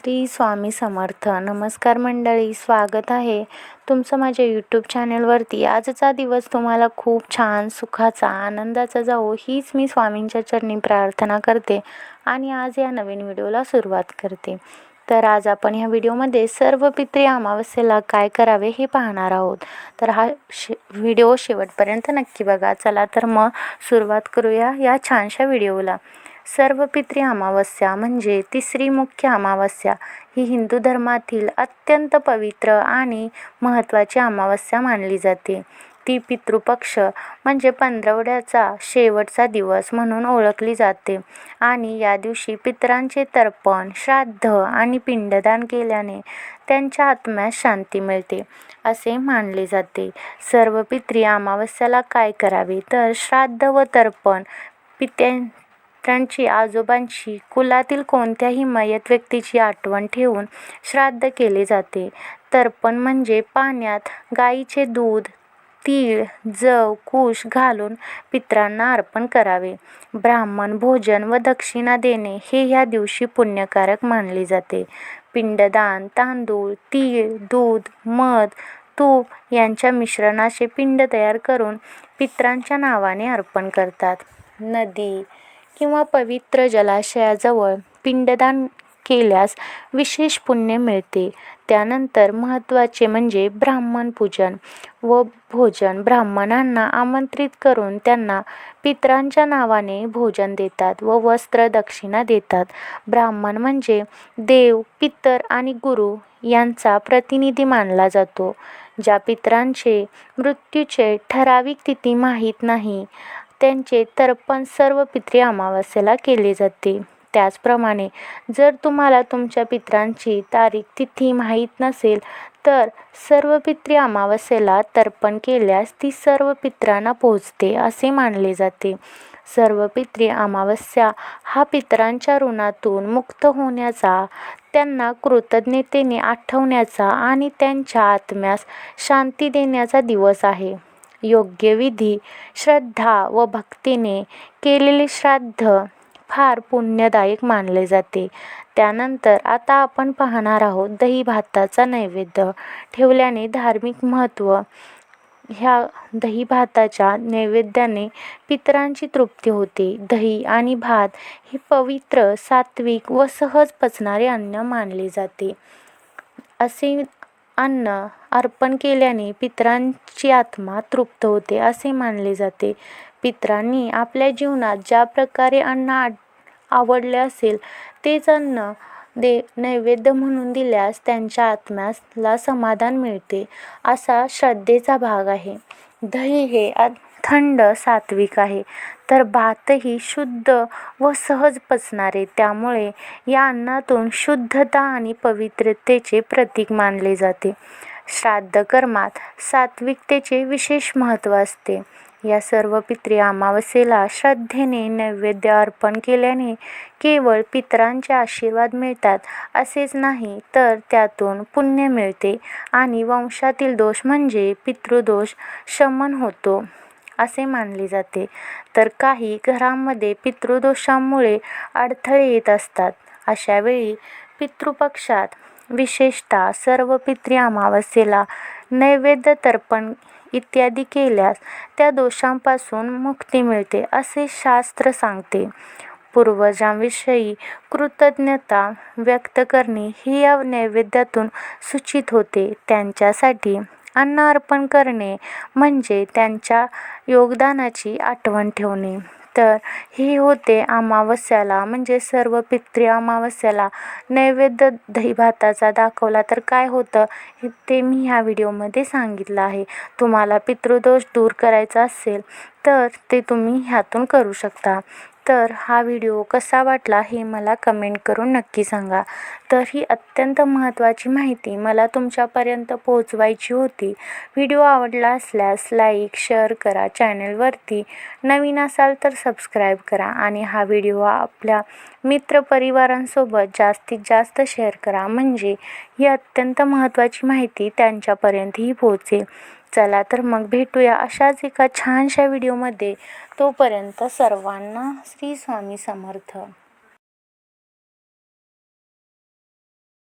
श्री स्वामी समर्थ. नमस्कार मंडळी स्वागत आहे तुमचं माझ्या यूट्यूब चॅनलवरती आजचा दिवस तुम्हाला खूप छान सुखाचा आनंदाचा जावो हीच मी स्वामींच्या चरणी प्रार्थना करते आणि आज या नवीन व्हिडिओला सुरुवात करते. तर आज आपण ह्या व्हिडिओमध्ये सर्व पित्री अमावस्येला काय करावे हे पाहणार आहोत. तर हा शे व्हिडिओ शेवटपर्यंत नक्की बघा. चला तर मग सुरुवात करूया या छानशा व्हिडिओला. सर्व पित्री अमावस्या म्हणजे तिसरी मुख्य अमावस्या ही हिंदू धर्मातील अत्यंत पवित्र आणि महत्त्वाची अमावस्या मानली जाते. ती पितृपक्ष म्हणजे पंधरवड्याचा शेवटचा दिवस म्हणून ओळखली जाते आणि या दिवशी पितरांचे तर्पण श्राद्ध आणि पिंडदान केल्याने त्यांच्या आत्म्यास शांती मिळते असे मानले जाते. सर्व पित्री अमावस्याला काय करावे? तर श्राद्ध व तर्पण पित्या त्यांची आजोबांची कुलातील कोणत्याही मयत व्यक्तीची आठवण ठेवून श्राद्ध केले जाते. तर्पण म्हणजे पाण्यात गाईचे दूध तीळ जव कुश घालून पित्रांना अर्पण करावे. ब्राह्मण भोजन व दक्षिणा देणे हे ह्या दिवशी पुण्यकारक मानले जाते. पिंडदान तांदूळ तीळ दूध मध तूप यांच्या मिश्रणाचे पिंड तयार करून पित्रांच्या नावाने अर्पण करतात. नदी किंवा पवित्र जलाशयाजवळ पिंडदान केल्यास विशेष पुण्य मिळते. त्यानंतर महत्त्वाचे म्हणजे ब्राह्मण पूजन व भोजन. ब्राह्मणांना आमंत्रित करून त्यांना पित्रांच्या नावाने भोजन देतात व वस्त्र दक्षिणा देतात. ब्राह्मण म्हणजे देव पितर आणि गुरु यांचा प्रतिनिधी मानला जातो. ज्या पित्रांचे मृत्यूचे ठराविक तिथी माहीत नाही त्यांचे तर्पण सर्व पित्री अमावस्येला केले जाते. त्याचप्रमाणे जर तुम्हाला तुमच्या पित्रांची तारीख तिथी माहीत नसेल तर सर्व पित्री अमावस्येला तर्पण केल्यास ती सर्व पित्रांना पोहोचते असे मानले जाते. सर्व पित्री अमावस्या हा पितरांच्या ऋणातून मुक्त होण्याचा त्यांना कृतज्ञतेने आठवण्याचा आणि त्यांच्या आत्म्यास शांती देण्याचा दिवस आहे. योग्य विधी श्रद्धा व भक्तीने केलेले श्राद्ध फार पुण्यदायक मानले जाते. त्यानंतर आता आपण पाहणार आहोत दही भाताचा नैवेद्य. ठेवल्याने धार्मिक महत्त्व ह्या दही भाताच्या नैवेद्याने पितरांची तृप्ती होते. दही आणि भात हे पवित्र सात्विक व सहज पचणारे अन्न मानले जाते. असे अन्न अर्पण केल्याने पितरांची आत्मा तृप्त होते असे मानले जाते. पितरांनी आपल्या जीवनात ज्या प्रकारे अन्न आवडले असेल तेच अन्न दे नैवेद्य म्हणून दिल्यास त्यांच्या आत्म्याला समाधान मिळते असा श्रद्धेचा भाग आहे. दही हे थंड सात्विक आहे तर भातही शुद्ध व सहज पचणारे त्यामुळे या अन्नातून शुद्धता आणि पवित्रतेचे प्रतीक मानले जाते. श्राद्ध कर्मात सात्विकतेचे विशेष महत्त्व असते. या सर्व पितृ अमावस्येला श्रद्धेने नैवेद्य अर्पण केल्याने केवळ पितरांचे आशीर्वाद मिळतात. असेच नाही तर त्यातून पुण्य मिळते आणि वंशातील दोष म्हणजे पितृदोष शमन होतो असे मानले जाते. तर काही घरांमध्ये पितृदोषांमुळे अडथळे येत असतात. अशावेळी पितृपक्षात विशेषतः सर्व पितृ अमावस्येला नैवेद्य तर्पण इत्यादी केल्यास त्या दोषांपासून मुक्ती मिळते असे शास्त्र सांगते. पूर्वजांविषयी कृतज्ञता व्यक्त करणे ही या नैवेद्यातून सूचित होते. त्यांच्यासाठी अन्न अर्पण करणे म्हणजे त्यांच्या योगदानाची आठवण ठेवणे. तर हे होते अमावस्याला म्हणजे सर्व पित्री अमावस्याला. नैवेद्य दही भाताचा दाखवला तर काय होतं? हे ते मी ह्या व्हिडिओमध्ये सांगितलं आहे. तुम्हाला पितृदोष दूर करायचा असेल तर ते तुम्ही ह्यातून करू शकता. तर हा व्हिडिओ कसा वाटला हे मला कमेंट करून नक्की सांगा. तर ही अत्यंत महत्त्वाची माहिती मला तुमच्यापर्यंत पोहोचवायची होती. व्हिडिओ आवडला असल्यास लाईक शेअर करा चॅनलवरती. नवीन असाल तर सबस्क्राईब करा आणि हा व्हिडिओ आपल्या मित्रपरिवारांसोबत जास्तीत जास्त शेअर करा. म्हणजे ही अत्यंत महत्त्वाची माहिती त्यांच्यापर्यंतही पोहोचेल. चला तर मग भेटूया अशाच एका छानशा व्हिडिओमध्ये. तोपर्यंत सर्वांना श्री स्वामी समर्थ.